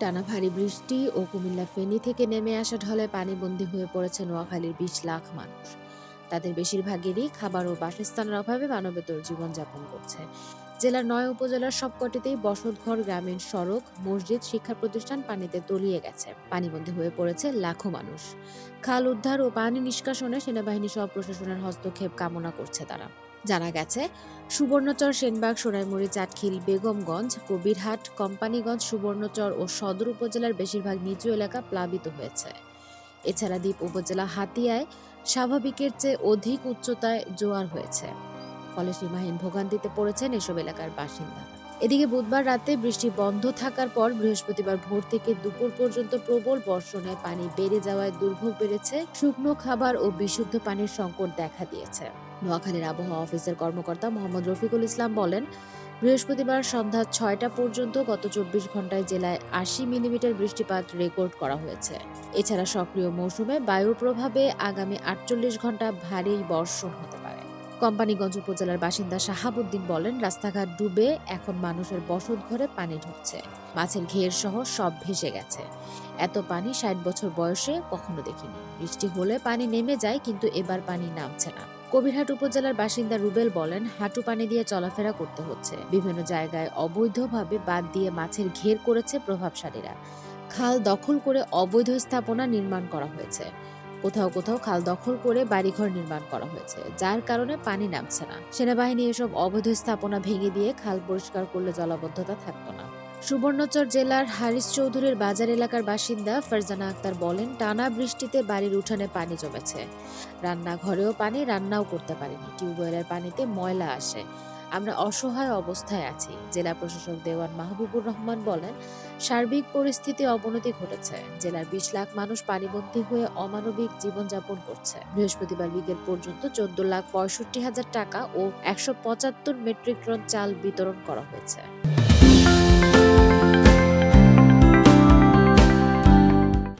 টানা ভারী বৃষ্টি ও কুমিল্লা ফেনী থেকে নেমে আসা ঢলে পানিবন্দী হয়ে পড়েছে নোয়াখালীর বিশ লাখ মানুষ। তাদের বেশিরভাগেরই খাবার ও বাসস্থানের অভাবে মানবেতর জীবনযাপন করছে। জেলার নয় উপজেলার সবকটিতেই বসতঘর, গ্রামীণ সড়ক, মসজিদ শিক্ষা প্রতিষ্ঠান পানিতে তলিয়ে গেছে। পানিবন্দী হয়ে পড়েছে লাখো মানুষ। খাল উদ্ধার ও পানি নিষ্কাশনে সেনাবাহিনী সহ প্রশাসনের হস্তক্ষেপ কামনা করছে তারা। জানা গেছে, সুবর্ণচর সেনবাগ, সোনাইমুড়ি, চাটখিল, বেগমগঞ্জ, কবিরহাট, কোম্পানিগঞ্জ, সুবর্ণচর ও সদর উপজেলার বেশিরভাগ নিচু এলাকা প্লাবিত হয়েছে। এছাড়া দ্বীপ উপজেলা হাতিয়ায় স্বাভাবিকের চেয়ে অধিক উচ্চতায় জোয়ার হয়েছে। ফলে সীমাহীন ভোগান্তিতে পড়েছেন এসব এলাকার বাসিন্দা। এদিকে বুধবার রাতে বৃষ্টি বন্ধ থাকার পর বৃহস্পতিবার ভোর থেকে দুপুর পর্যন্ত প্রবল বর্ষণে পানি বেড়ে যাওয়ায় দুর্ভোগ বেড়েছে, শুকনো খাবার ও বিশুদ্ধ পানির সংকট দেখা দিয়েছে। নোয়াখালীর আবহাওয়া অফিসের কর্মকর্তা মোহাম্মদ রফিকুল ইসলাম বলেন, বৃহস্পতিবার সন্ধ্যা ছয়টা পর্যন্ত গত চব্বিশ ঘন্টায় জেলায় আশি মিলিমিটার বৃষ্টিপাত রেকর্ড করা হয়েছে। এছাড়া সক্রিয় মৌসুমে বায়ুর প্রভাবে আগামী আটচল্লিশ ঘণ্টা ভারী বর্ষণ হতে কোম্পানিগঞ্জ উপজেলার বাসিন্দা শাহাবুদ্দিন বলেন, রাস্তাঘাট ডুবে এখন মানুষের বসত ঘরে পানি ঢুকছে। মাছের ঘের সহ সব ভেসে গেছে। এত পানি ষাট বছর বয়সে কখনো দেখিনি। বৃষ্টি হলে পানি নেমে যায়, কিন্তু এবার পানি নামছে না। কবিরহাট উপজেলার বাসিন্দা রুবেল বলেন, হাঁটু পানি দিয়ে চলাফেরা করতে হচ্ছে। বিভিন্ন জায়গায় অবৈধভাবে বাদ দিয়ে মাছের ঘের করেছে প্রভাবশালীরা। খাল দখল করে অবৈধ স্থাপনা নির্মাণ করা হয়েছে। কোথাও কোথাও খাল দখল করে বাড়িঘর নির্মাণ করা হয়েছে, যার কারণে পানি নামছে না। সেনাবাহিনী এসব অবৈধ স্থাপনা ভেঙে দিয়ে খাল পরিষ্কার করলে জলাবদ্ধতা থাকতো না। সুবর্ণচর জেলার হারিস চৌধুরীর বাজার এলাকার বাসিন্দা ফারজানা আক্তার বলেন, টানা বৃষ্টিতে বাড়ির উঠানে পানি জমেছে। রান্নাঘরেও পানি, রান্নাও করতে পারেনি। টিউবওয়েলের পানিতে ময়লা আসে। আমরা অসহায় অবস্থায় আছি, জেলা প্রশাসক দেওয়ান মাহবুবুর রহমান বলেন, সার্বিক পরিস্থিতি অবনতি ঘটেছে। জেলার বিশ লাখ মানুষ পানিবন্দী হয়ে অমানবিক জীবনযাপন করছে। বৃহস্পতিবার বিকেল পর্যন্ত চোদ্দ লাখ পঁয়ষট্টি হাজার টাকা ও একশো পঁচাত্তর মেট্রিক টন চাল বিতরণ করা হয়েছে।